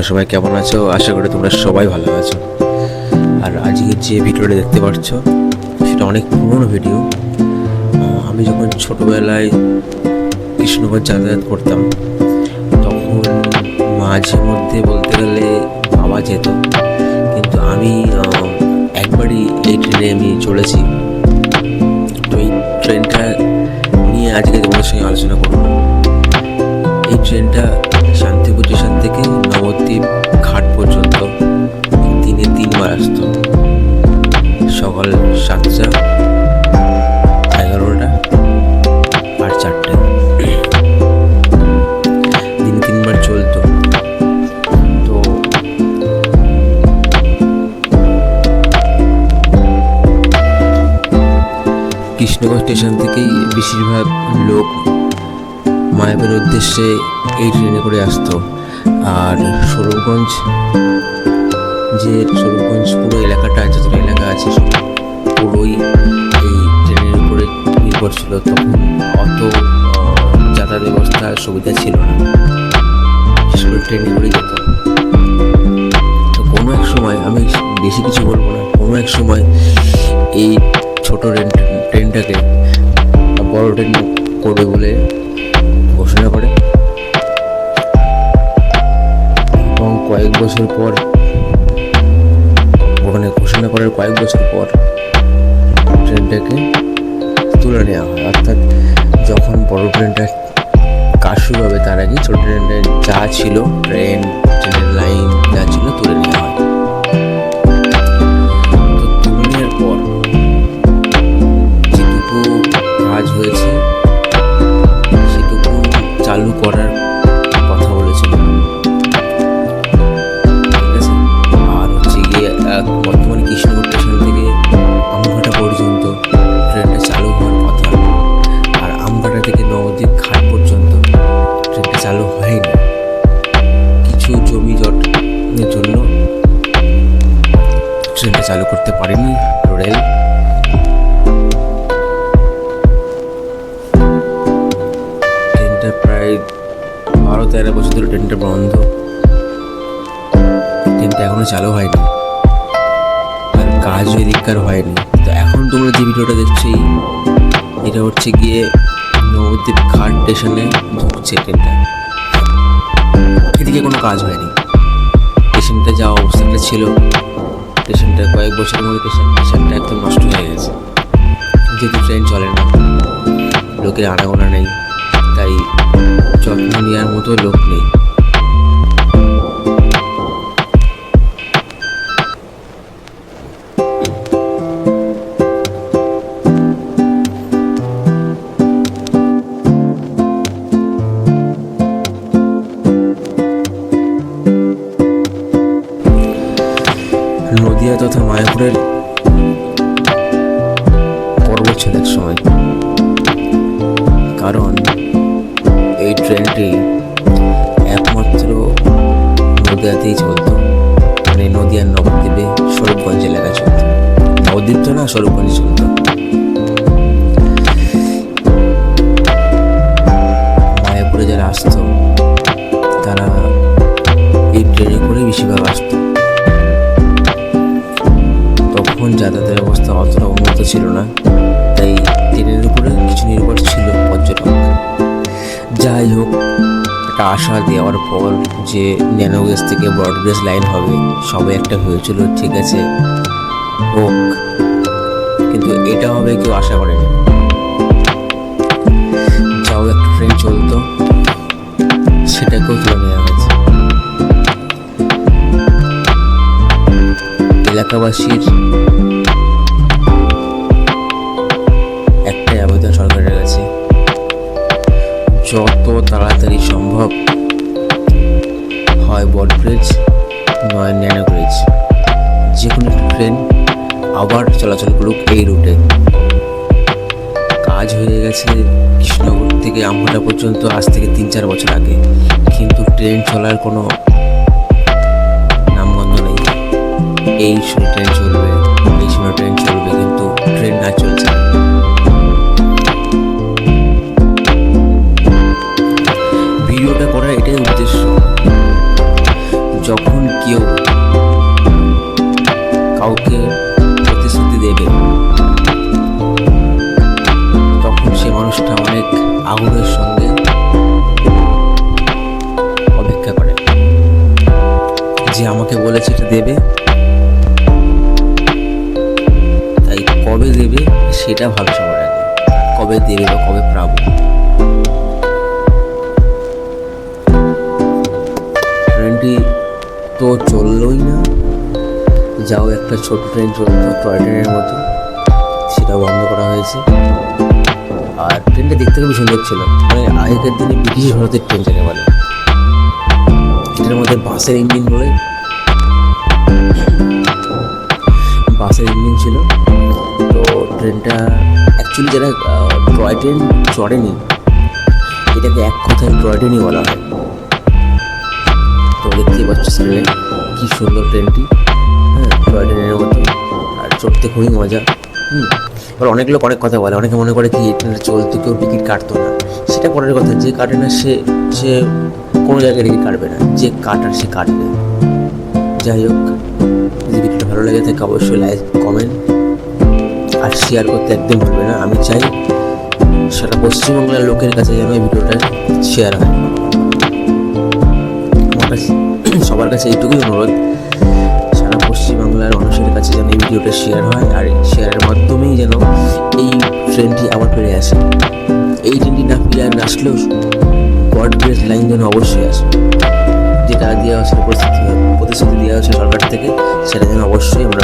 তোমরা সবাই কেমন আছো? আশা করি তোমরা সবাই ভালো আছো। আর আজকে যে ভিডিওটা দেখতে পাচ্ছ সেটা অনেক পুরনো ভিডিও। আমি যখন ছোটোবেলায় কৃষ্ণগঞ্জ যাতায়াত করতাম, তখন মাঝে মধ্যে বলতে গেলে বাবা যেত। কিন্তু আমি একবারই এই ট্রেনে আমি চলেছি তো এই ট্রেনটা নিয়ে আজকে তোমাদের সঙ্গে আলোচনা করব। এই ট্রেনটা কৃষ্ণগঞ্জ স্টেশন থেকেই বেশিরভাগ লোক মায়াপুরের উদ্দেশ্যে এই ট্রেনে করে আসতো। আর স্বরূপগঞ্জ যে স্বরূপগঞ্জ পুরো এলাকাটা আছে যতটা এলাকা আছে পুরোই এই ট্রেনের উপরে নির্ভর ছিল। তখন অত যাতায়াত ব্যবস্থা সুবিধা ছিল না। করে ট্রেনে করে যেত। তো কোনো এক সময়, আমি বেশি কিছু বলব না, কোনো এক সময় এই ছোট ট্রেন, ট্রেনটাকে বড় ট্রেন করবে বলে ঘোষণা করে। এবং কয়েক বছর পর ওখানে ঘোষণা করার কয়েক বছর পর ট্রেনটাকে তুলে নেওয়া হয়। অর্থাৎ যখন বড় ট্রেনটা কাজ শুরু হবে, তার আগে ছোট ট্রেনের যা ছিল, ট্রেন, ট্রেনের লাইন চালু করার কথা বলেছিল। ঠিক আছে? আর হচ্ছে গিয়ে বর্তমানে কৃষ্ণগড় স্টেশন থেকে আমঘাটা পর্যন্ত ট্রেনটা চালু হওয়ার কথা। আর আমঘাটা থেকে নবদ্বীপ ঘাট পর্যন্ত ট্রেনটা চালু হয়নি। কিছু জমি জটের জন্য ট্রেনটা চালু করতে পারেনি। তেরো বছর ধরে ট্রেনটা বন্ধ। ট্রেনটা এখনও চালু হয়নি। আর কাজও এদিককার হয়নি, তো এখন তোমরা যে ভিডিওটা দেখছ, এটা হচ্ছে গিয়ে নবদ্বীপ ঘাট স্টেশনে ঢুকছে ট্রেনটা। এদিকে কোনো কাজ হয়নি। স্টেশনটা যা অবস্থাটা ছিল। স্টেশনটা কয়েক বছরের মধ্যে স্টেশন, স্টেশনটা একদম নষ্ট হয়ে গেছে। যেহেতু ট্রেন চলে না, লোকের আনাগোনা নেই। যত্ন নেওয়ার মতো লোক নেই। নদিয়া তথা মায়াপুরের পর্ব ছিল এক সময়। কারণ ট্রেনটি একমাত্র নদিয়াতেই চলতো। মানে নদীয়ার নবদ্বীপে স্বরূপগঞ্জ এলাকায় চলতো। নবদ্বীপ তো না, স্বরূপগঞ্জে চলতো। মায়াপুরে যারা আসতো, তারা এই ট্রেনে করে বেশিরভাগ আসতো। তখন যাতায়াতের ব্যবস্থা অতটা উন্নত ছিল না। তাই ট্রেনের উপরে কিছু নির্ভর যাই হোক একটা আশা দেওয়ার পর যে ন্যানোগেজ থেকে ব্রডগেজ লাইন হবে সবাই একটা হয়েছিল, ঠিক আছে। হোক, কিন্তু এটা হবে কেউ আশা করেনি। যাও, একটা ট্রেন চলতো সেটাকেও তুলে নেওয়া হয়েছে। এলাকাবাসীর সম্ভব হয় বট ব্রিজ, নয় ন্যানো ব্রিজ। যে কোনো একটা ট্রেন আবার চলাচল করুক এই রুটে। কাজ হয়ে গেছে কৃষ্ণনগর থেকে আমহাটা পর্যন্ত আজ থেকে তিন চার বছর আগে। কিন্তু ট্রেন চলার কোনো নামগন্ধ নেই। এই ট্রেন চলবে যখন কেউ একটা ছোট ট্রেন চলতো, টয় ট্রেনের মতো। সেটা বন্ধ করা হয়েছে। আর ট্রেনটা দেখতে খুবই সুন্দর ছিল। মানে আগেকার দিনে ব্রিটিশ ভারতের ট্রেন যাকে বলে। এটার মধ্যে বাসের ইঞ্জিন বলে। বাসের ইঞ্জিন ছিল। তো ট্রেনটা অ্যাকচুয়ালি যারা টয় ট্রেন চড়েনি, এটাকে এক কথায় টয় ট্রেনই বলা হয়। তো দেখতেই পাচ্ছ স্ক্রিনে কি সুন্দর ট্রেনটি। হ্যাঁ টয় আর চড়তে খুবই মজা। হুম, এবার অনেক লোক অনেক কথা বলে, অনেকে মনে করে কি এই ট্রেনটা চলতে কেউ টিকিট কাটতো না। সেটা পরের কথা, যে কাটে না, সে সে কোনো জায়গায় টিকিট কাটবে না। যে কাটার, সে কাটবে। যাই হোক, যদি ভিডিওটা ভালো লেগে থাকে, অবশ্যই লাইক, কমেন্ট আর শেয়ার করতে একদম ভুলবে না। আমি চাই সারা পশ্চিমবাংলার লোকের কাছে যেন এই ভিডিওটা শেয়ার হয়। সবার কাছে এইটুকুই অনুরোধ। কাছে যেন এই ভিডিওটা শেয়ার হয় আর শেয়ারের মাধ্যমেই যেন এই ট্রেনটি আবার ফিরে আসে। এই ট্রেনটি না ফিরে আর আসলেও গড ব্রেস লাইন যেন অবশ্যই আসে। যেটা দেওয়া হচ্ছে প্রতিশ্রুতি দেওয়া হয়েছে সরকার থেকে, সেটা যেন অবশ্যই আমরা